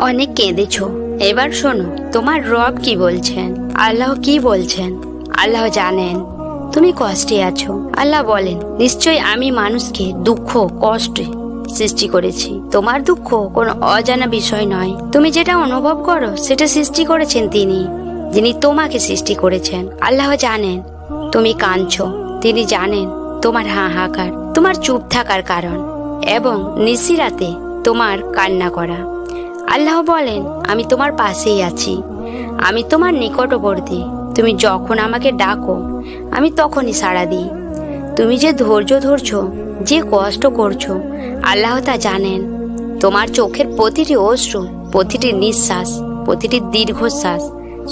অনেক কেঁদেছো। এবার শোনো, তোমার রব কি বলছেন? আল্লাহ কি বলছেন? আল্লাহ জানেন। তুমি কষ্টে আছো। আল্লাহ বলেন নিশ্চয়ই আমি মানুষকে দুঃখ, কষ্টে সৃষ্টি করেছি। তোমার দুঃখ কোনো অজানা বিষয় নয়। তুমি যেটা অনুভব করো, সেটা সৃষ্টি করেছেন তিনি, যিনি তোমাকে সৃষ্টি করেছেন। আল্লাহ জানেন, তুমি কাঁদছ। তিনি জানেন, তোমার হাহাকার, তোমার চুপ থাকার কারণ, এবং নিশিরাতে তোমার কান্না করা। আল্লাহ বলেন, আমি তোমার পাশেই আছি। আমি তোমার নিকটবর্তী। তুমি যখন আমাকে ডাকো, আমি তখনই সাড়া দিই। তুমি যে ধৈর্য ধরছো, যে কষ্ট করছ, আল্লাহ তা জানেন। তোমার চোখের প্রতিটি অশ্রু, প্রতিটি নিঃশ্বাস, প্রতিটি দীর্ঘশ্বাস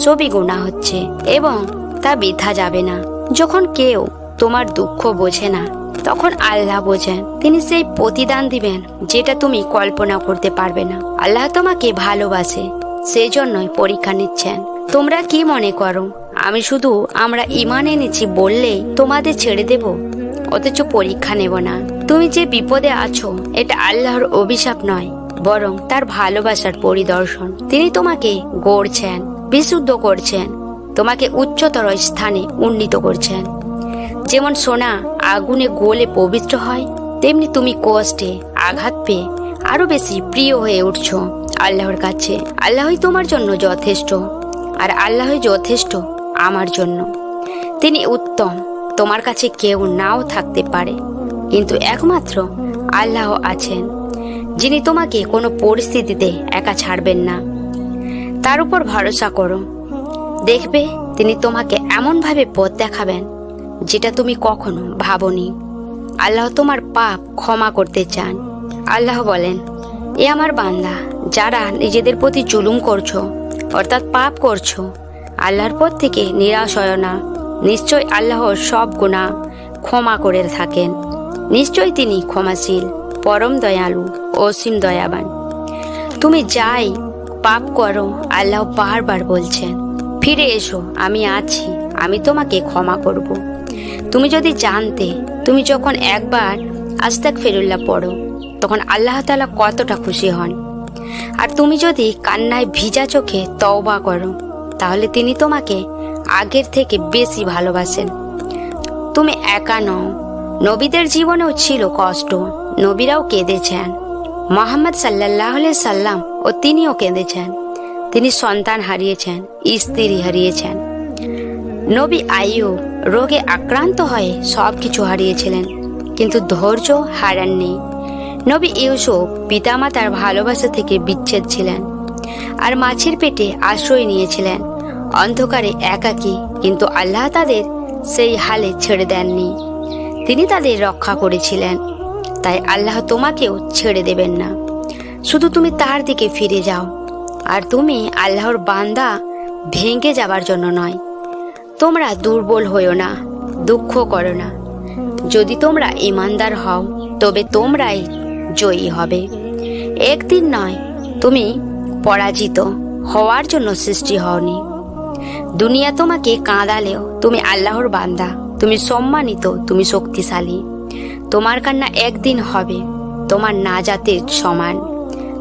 সবই গুণা হচ্ছে এবং তা বৃথা যাবে না। যখন কেউ তোমার দুঃখ বোঝে না তখন আল্লাহ বোঝেন, তিনি সেই প্রতিদান দিবেন যেটা তুমি কল্পনা করতে পারবে না। আল্লাহ তোমাকে ভালোবাসে সেই জন্যই পরীক্ষা নিচ্ছেন। তোমরা কি মনে করো, আমি শুধু আমরা ইমান এনেছি বললেই তোমাদের ছেড়ে দেব? অথচ পরীক্ষা নেব না। তুমি যে বিপদে আছো, এটা আল্লাহর অভিশাপ নয়, বরং তার ভালোবাসার পরিদর্শন। তিনি তোমাকে গড়ছেন, বিশুদ্ধ করছেন, তোমাকে উচ্চতর স্থানে উন্নীত করছেন। যেমন সোনা আগুনে গোলে পবিত্র হয়, তেমনি তুমি কষ্টে আঘাত পেয়ে আরও বেশি প্রিয় হয়ে উঠছ আল্লাহর কাছে। আল্লাহই তোমার জন্য যথেষ্ট আর আল্লাহই যথেষ্ট আমার জন্য। তিনি উত্তম, তোমার কাছে কেউ নাও থাকতে পারে। কিন্তু একমাত্র আল্লাহ আছেন, যিনি তোমাকে কোনো পরিস্থিতিতে একা ছাড়বেন না। তার উপর ভরসা করো। দেখবে তিনি তোমাকে এমনভাবে পথ দেখাবেন যেটা তুমি কখনো ভাবনি। আল্লাহ তোমার পাপ ক্ষমা করতে চান। আল্লাহ বলেন, এ আমার বান্দা, যারা নিজেদের প্রতি জুলুম করছ, অর্থাৎ পাপ করছ, আল্লাহর পর থেকে নিরাশ হয় না। নিশ্চয় আল্লাহ সব গুণা ক্ষমা করে থাকেন। নিশ্চয় তিনি ক্ষমাশীল, পরম দয়ালু অসীম দয়াবান। তুমি যাই পাপ করো, আল্লাহ বারবার বলছেন, ফিরে এসো, আমি আছি, আমি তোমাকে ক্ষমা করব। তুমি যদি জানতে, তুমি যখন একবার আস্তাক ফেরুল্লাহ পড়ো, তখন আল্লাহ তালা কতটা খুশি হন। আর তুমি যদি কান্নায় ভিজা চোখে তওবা করো, তাহলে তিনি তোমাকে আগের থেকে বেশি ভালোবাসেন। তুমি একা নও, নবীদের জীবনেও ছিল কষ্ট, নবীরাও কেঁদেছেন। মোহাম্মদ সাল্লাহ সাল্লাম ও তিনিও কেঁদেছেন। তিনি সন্তান হারিয়েছেন, স্ত্রী হারিয়েছেন। নবী আইয়ুব রোগে আক্রান্ত হয়ে সব কিছু হারিয়েছিলেন, কিন্তু ধৈর্য হারাননি। নবী ইউসুফ পিতামাতার ভালোবাসা থেকে বিচ্ছেদ ছিলেন আর মাছের পেটে আশ্রয় নিয়েছিলেন। অন্ধকারে একাকী, কিন্তু আল্লাহ তাদের সেই হালে ছেড়ে দেননি। তিনি তাদের রক্ষা করেছিলেন, তাই আল্লাহ তোমাকেও ছেড়ে দেবেন না। শুধু তুমি তার দিকে ফিরে যাও, আর তুমি আল্লাহর বান্দা ভেঙে যাবার জন্য নয়। তোমরা দুর্বল হইও না, দুঃখ করো না। যদি তোমরা ইমানদার হও, তবে তোমরাই জয়ী হবে। একদিন নয়, তুমি পরাজিত হওয়ার জন্য সৃষ্টি হওনি। দুনিয়া তোমাকে কাঁদালেও তুমি আল্লাহর বান্দা, তুমি সম্মানিত, তুমি শক্তিশালী। তোমার কান্না একদিন হবে, তোমার নাজাতের সমান।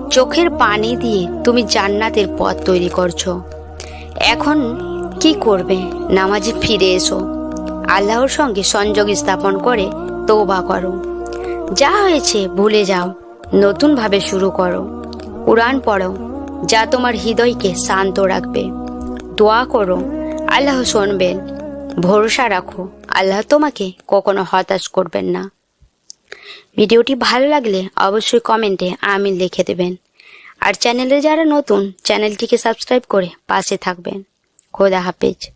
চোখের পানি দিয়ে তুমি জান্নাতের পথ তৈরি করছ। এখন কি করবে? নামাজে ফিরে এসো। আল্লাহর সঙ্গে সংযোগ স্থাপন করে তৌবা করো। যা হয়েছে ভুলে যাও, নতুনভাবে শুরু করো। কোরআন পড়ো, যা তোমার হৃদয়কে শান্ত রাখবে। দোয়া করো, আল্লাহ শুনবেন। ভরসা রাখো, আল্লাহ তোমাকে কখনো হতাশ করবেন না। ভিডিওটি ভালো লাগলে অবশ্যই কমেন্টে আমিন লিখে দেবেন। আর চ্যানেলে যারা নতুন, চ্যানেলটিকে সাবস্ক্রাইব করে পাশে থাকবেন। cor da rapete.